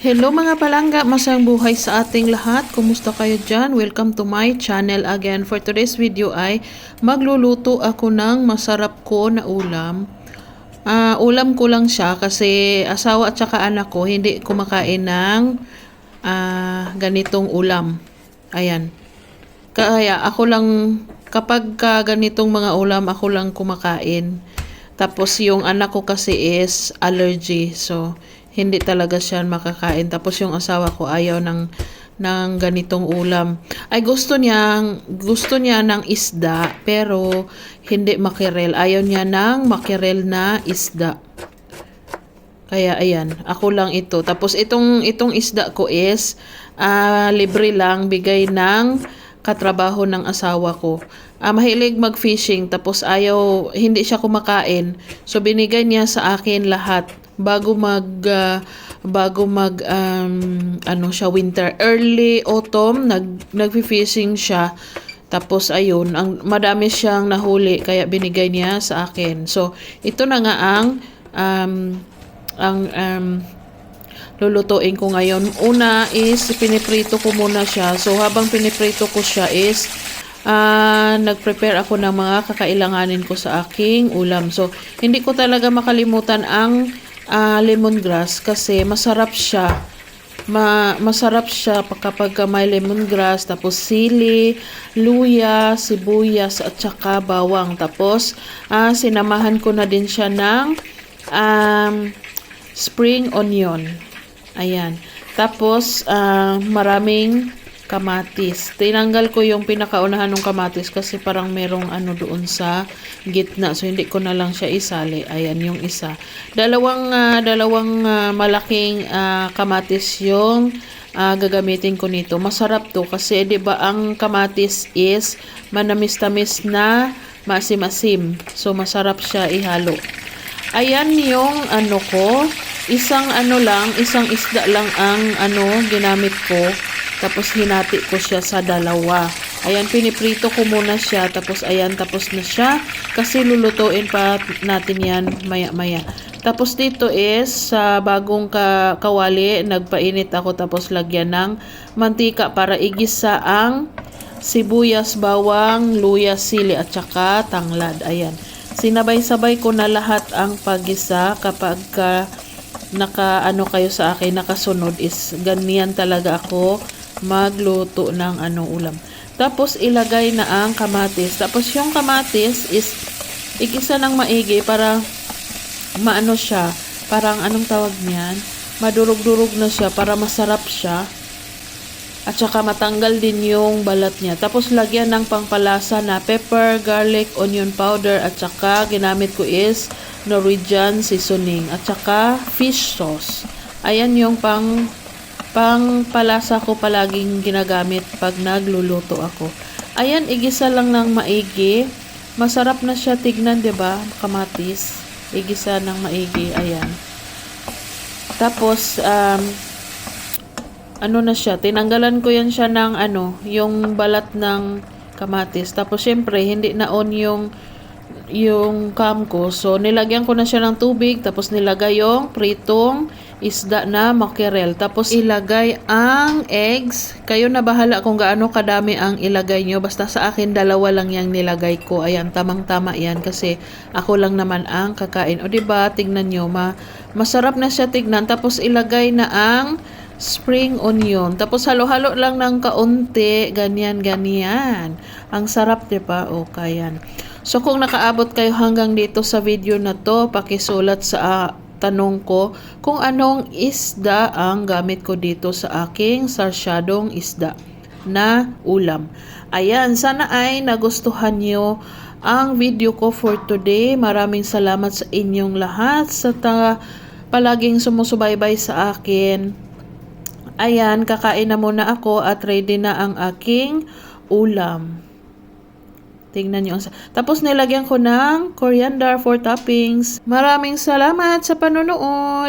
Hello mga palangga, masayang buhay sa ating lahat. Kumusta kayo dyan? Welcome to my channel again. For today's video ay magluluto ako ng masarap ko na ulam. Ah, ulam ko lang siya kasi asawa at saka anak ko hindi kumakain ng ah, ganitong ulam. Ayan. Kaya ako lang kapag ka ganitong mga ulam ako lang kumakain. Tapos yung anak ko kasi is allergy. So hindi talaga siya makakain. Tapos yung asawa ko ayaw ng ng ganitong ulam. Ay gusto niya gusto niya ng isda pero hindi makirel. Ayaw niya ng makirel na isda. Kaya ayan, ako lang ito. Tapos itong itong isda ko is ah, libre lang bigay ng katrabaho ng asawa ko. Ah, mahilig mag-fishing tapos ayaw hindi siya kumakain. So binigay niya sa akin lahat bago mag ah, bago mag um, ano siya winter early autumn nag nagfi-fishing siya tapos ayun ang madami siyang nahuli kaya binigay niya sa akin so ito na nga ang um, ang um, lulutuin ko ngayon. Una is piniprito ko muna siya. So habang piniprito ko siya is ah nag-prepare ako ng mga kakailanganin ko sa aking ulam. So hindi ko talaga makalimutan ang ah, lemongrass kasi masarap siya. Ma masarap siya pa- kapag may lemongrass, tapos sili, luya, sibuyas, at saka bawang. Tapos, ah, sinamahan ko na din siya ng um, spring onion. Ayan. Tapos, ah, maraming kamatis. Tinanggal ko yung pinakaunahan ng kamatis kasi parang merong ano doon sa gitna. So, hindi ko na lang siya isali. Ayan, yung isa. Dalawang, ah, dalawang ah, malaking ah, kamatis yung ah, gagamitin ko nito. Masarap to kasi 'di ba ang kamatis is manamis-tamis na masim-masim. So masarap siya ihalo. Ayan yung ano ko. Isang ano lang, isang isda lang ang ano ginamit ko. Tapos hinati ko siya sa dalawa. Ayan, piniprito ko muna siya. Tapos ayan, tapos na siya. Kasi lulutuin pa natin yan maya-maya. Tapos dito is sa bagong ka kawali, nagpainit ako tapos lagyan ng mantika para igisa ang sibuyas, bawang, luya, sili at saka tanglad. Ayan. Sinabay-sabay ko na lahat ang pagisa kapag ka naka ano kayo sa akin nakasunod is ganyan talaga ako magluto ng ano ulam. Tapos ilagay na ang kamatis. Tapos yung kamatis is igisa ng maigi para maano siya, parang anong tawag niyan? Madurog-durog na siya para masarap siya. At saka matanggal din yung balat niya. Tapos lagyan ng pangpalasa na pepper, garlic, onion powder at saka ginamit ko is Norwegian seasoning at saka fish sauce. Ayan yung pang pangpalasa ko palaging ginagamit pag nagluluto ako. Ayan, igisa lang ng maigi. Masarap na siya tignan, 'di ba? Kamatis. Igisa ng maigi, ayan. Tapos um ano na siya, tinanggalan ko yan siya ng ano, yung balat ng kamatis. Tapos syempre, hindi na on yung yung cam ko. So, nilagyan ko na siya ng tubig. Tapos, nilagay yung pritong isda na makirel. Tapos, ilagay ang eggs. Kayo na bahala kung gaano kadami ang ilagay nyo. Basta sa akin, dalawa lang yung nilagay ko. Ayan, tamang-tama yan. Kasi, ako lang naman ang kakain. O, diba? Tignan nyo. Ma masarap na siya tignan. Tapos, ilagay na ang spring onion. Tapos halo-halo lang ng kaunti, ganyan, ganyan. Ang sarap, 'di ba? O, kayan. So, kung nakaabot kayo hanggang dito sa video na to, pakisulat sa ah, tanong ko kung anong isda ang gamit ko dito sa aking sarsyadong isda na ulam. Ayan, sana ay nagustuhan nyo ang video ko for today. Maraming salamat sa inyong lahat sa ta palaging sumusubaybay sa akin. Ayan, kakain na muna ako at ready na ang aking ulam. Tingnan nyo. Tapos nilagyan ko ng coriander for toppings. Maraming salamat sa panonood.